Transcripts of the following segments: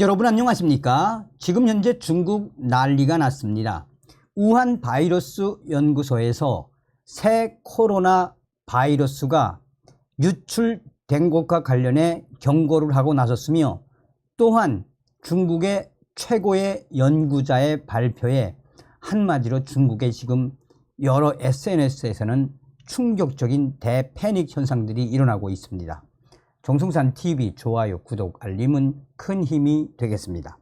여러분 안녕하십니까? 지금 현재 중국 난리가 났습니다. 우한 바이러스 연구소에서 새 코로나 바이러스가 유출된 것과 관련해 경고를 하고 나섰으며 또한 중국의 최고의 연구자의 발표에 한마디로 중국의 지금 여러 SNS에서는 충격적인 대패닉 현상들이 일어나고 있습니다. 정승산 TV 좋아요, 구독, 알림은 큰 힘이 되겠습니다.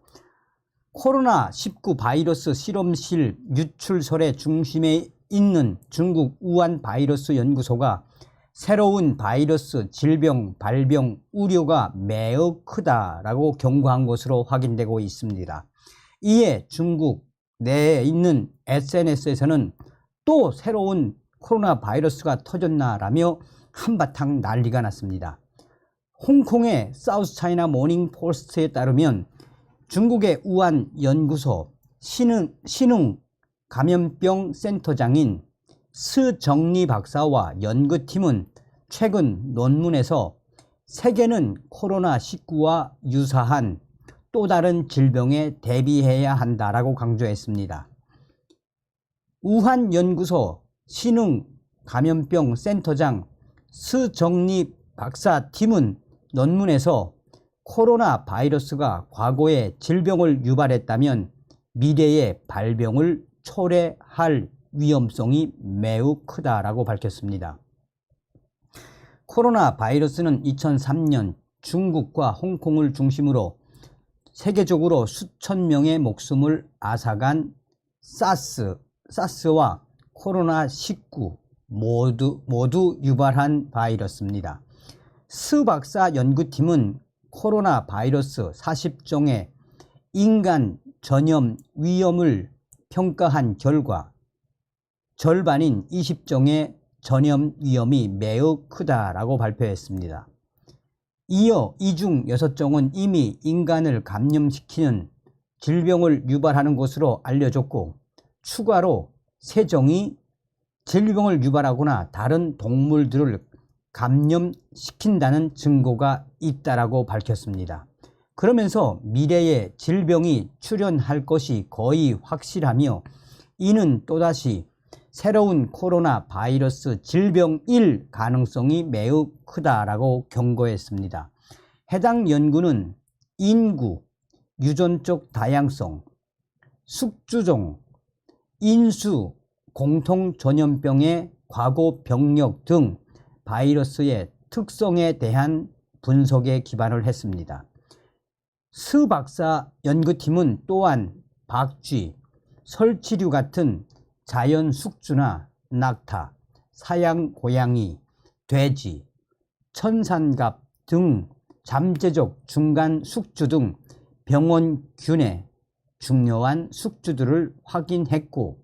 코로나19 바이러스 실험실 유출설의 중심에 있는 중국 우한 바이러스 연구소가 새로운 바이러스 질병 발병 우려가 매우 크다라고 경고한 것으로 확인되고 있습니다. 이에 중국 내에 있는 SNS에서는 또 새로운 코로나 바이러스가 터졌나라며 한바탕 난리가 났습니다. 홍콩의 사우스 차이나 모닝 포스트에 따르면 중국의 우한 연구소 신흥, 신흥 감염병 센터장인 스정리 박사와 연구팀은 최근 논문에서 세계는 코로나19와 유사한 또 다른 질병에 대비해야 한다라고 강조했습니다. 우한 연구소 신흥 감염병 센터장 스정리 박사 팀은 논문에서 코로나 바이러스가 과거에 질병을 유발했다면 미래의 발병을 초래할 위험성이 매우 크다라고 밝혔습니다. 코로나 바이러스는 2003년 중국과 홍콩을 중심으로 세계적으로 수천 명의 목숨을 앗아간 사스, 사스와 코로나19 모두, 모두 유발한 바이러스입니다. 스 박사 연구팀은 코로나 바이러스 40종의 인간 전염 위험을 평가한 결과 절반인 20종의 전염 위험이 매우 크다라고 발표했습니다. 이어 이 중 6종은 이미 인간을 감염시키는 질병을 유발하는 것으로 알려졌고 추가로 3종이 질병을 유발하거나 다른 동물들을 감염시킨다는 증거가 있다라고 밝혔습니다. 그러면서 미래에 질병이 출현할 것이 거의 확실하며 이는 또다시 새로운 코로나 바이러스 질병일 가능성이 매우 크다라고 경고했습니다. 해당 연구는 인구, 유전적 다양성, 숙주종, 인수, 공통 전염병의 과거 병력 등 바이러스의 특성에 대한 분석에 기반을 했습니다. 스 박사 연구팀은 또한 박쥐, 설치류 같은 자연 숙주나 낙타, 사양 고양이, 돼지, 천산갑 등 잠재적 중간 숙주 등 병원균의 중요한 숙주들을 확인했고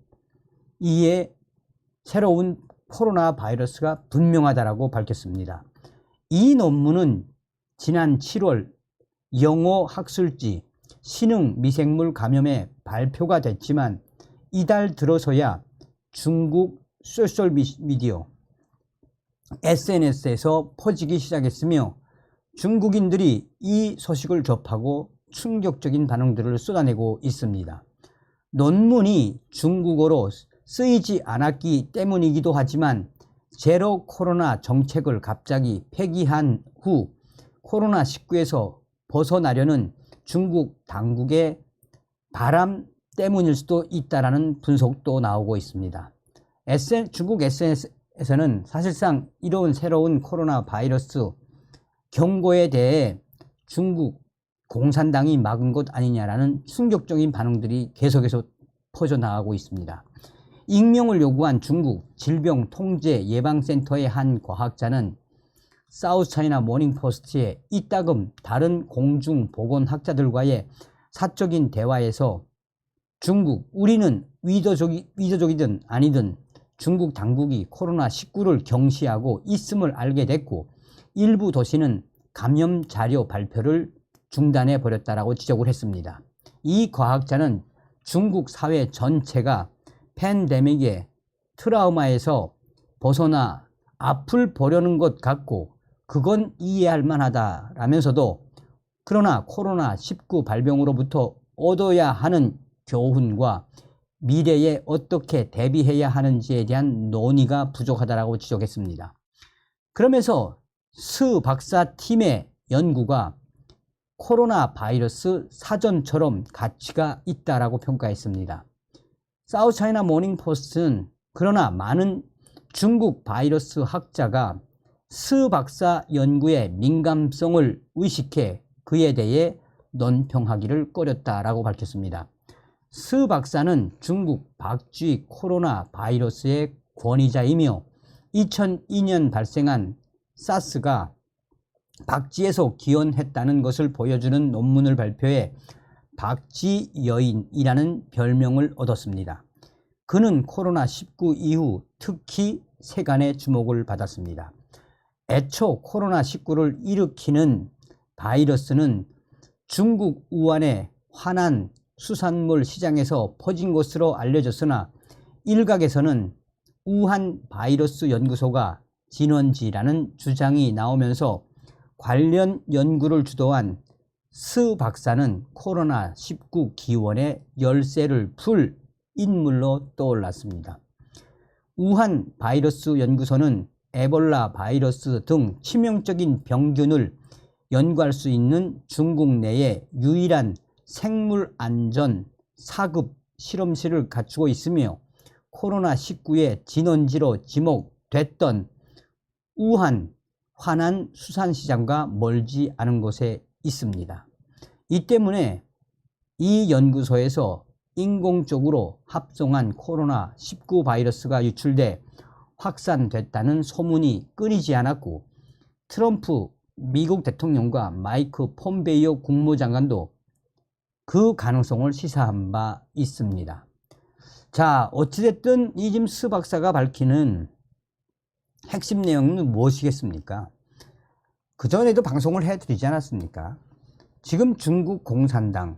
이에 새로운 코로나 바이러스가 분명하다라고 밝혔습니다. 이 논문은 지난 7월 영어 학술지 신흥 미생물 감염에 발표가 됐지만 이달 들어서야 중국 소셜 미디어 SNS에서 퍼지기 시작했으며 중국인들이 이 소식을 접하고 충격적인 반응들을 쏟아내고 있습니다. 논문이 중국어로 쓰이지 않았기 때문이기도 하지만 제로 코로나 정책을 갑자기 폐기한 후 코로나19에서 벗어나려는 중국 당국의 바람 때문일 수도 있다라는 분석도 나오고 있습니다. SN, 중국 SNS에서는 사실상 이런 새로운 코로나 바이러스 경고에 대해 중국 공산당이 막은 것 아니냐라는 충격적인 반응들이 계속해서 퍼져나가고 있습니다. 익명을 요구한 중국 질병통제예방센터의 한 과학자는 사우스 차이나 모닝포스트에 이따금 다른 공중보건학자들과의 사적인 대화에서 중국, 우리는 위도적이, 위도적이든 아니든 중국 당국이 코로나19를 경시하고 있음을 알게 됐고 일부 도시는 감염 자료 발표를 중단해 버렸다라고 지적을 했습니다. 이 과학자는 중국 사회 전체가 팬데믹의 트라우마에서 벗어나 앞을 보려는 것 같고 그건 이해할 만하다라면서도 그러나 코로나19 발병으로부터 얻어야 하는 교훈과 미래에 어떻게 대비해야 하는지에 대한 논의가 부족하다고 지적했습니다. 그러면서 스 박사 팀의 연구가 코로나 바이러스 사전처럼 가치가 있다라고 평가했습니다. 사우차이나 모닝 포스트는 그러나 많은 중국 바이러스 학자가 스 박사 연구의 민감성을 의식해 그에 대해 논평하기를 꺼렸다라고 밝혔습니다. 스 박사는 중국 박쥐 코로나 바이러스의 권위자이며 2002년 발생한 사스가 박쥐에서 기원했다는 것을 보여주는 논문을 발표해 박쥐 여인이라는 별명을 얻었습니다. 그는 코로나19 이후 특히 세간의 주목을 받았습니다. 애초 코로나19를 일으키는 바이러스는 중국 우한의 화난 수산물 시장에서 퍼진 것으로 알려졌으나 일각에서는 우한 바이러스 연구소가 진원지라는 주장이 나오면서 관련 연구를 주도한 스 박사는 코로나19 기원의 열쇠를 풀 인물로 떠올랐습니다. 우한 바이러스 연구소는 에볼라 바이러스 등 치명적인 병균을 연구할 수 있는 중국 내의 유일한 생물 안전 사급 실험실을 갖추고 있으며 코로나19의 진원지로 지목됐던 우한 화난 수산시장과 멀지 않은 곳에 있습니다. 이 때문에 이 연구소에서 인공적으로 합성한 코로나19 바이러스가 유출돼 확산됐다는 소문이 끊이지 않았고 트럼프 미국 대통령과 마이크 폼베이오 국무장관도 그 가능성을 시사한 바 있습니다. 자, 어찌됐든 이짐스 박사가 밝히는 핵심 내용은 무엇이겠습니까? 그전에도 방송을 해드리지 않았습니까? 지금 중국 공산당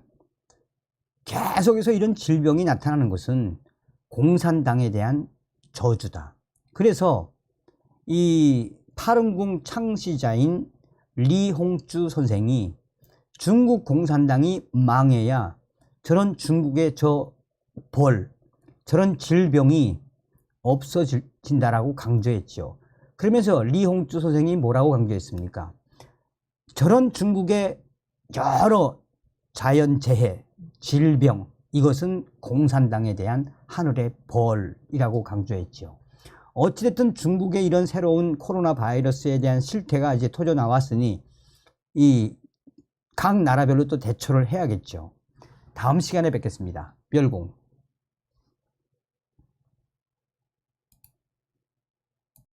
계속해서 이런 질병이 나타나는 것은 공산당에 대한 저주다. 그래서 이 파릉궁 창시자인 리홍주 선생이 중국 공산당이 망해야 저런 중국의 저 벌, 저런 질병이 없어진다라고 강조했죠. 그러면서 리홍주 선생이 뭐라고 강조했습니까? 저런 중국의 여러 자연재해, 질병, 이것은 공산당에 대한 하늘의 벌이라고 강조했죠. 어찌됐든 중국의 이런 새로운 코로나 바이러스에 대한 실태가 이제 터져 나왔으니 이 각 나라별로 또 대처를 해야겠죠. 다음 시간에 뵙겠습니다. 별공.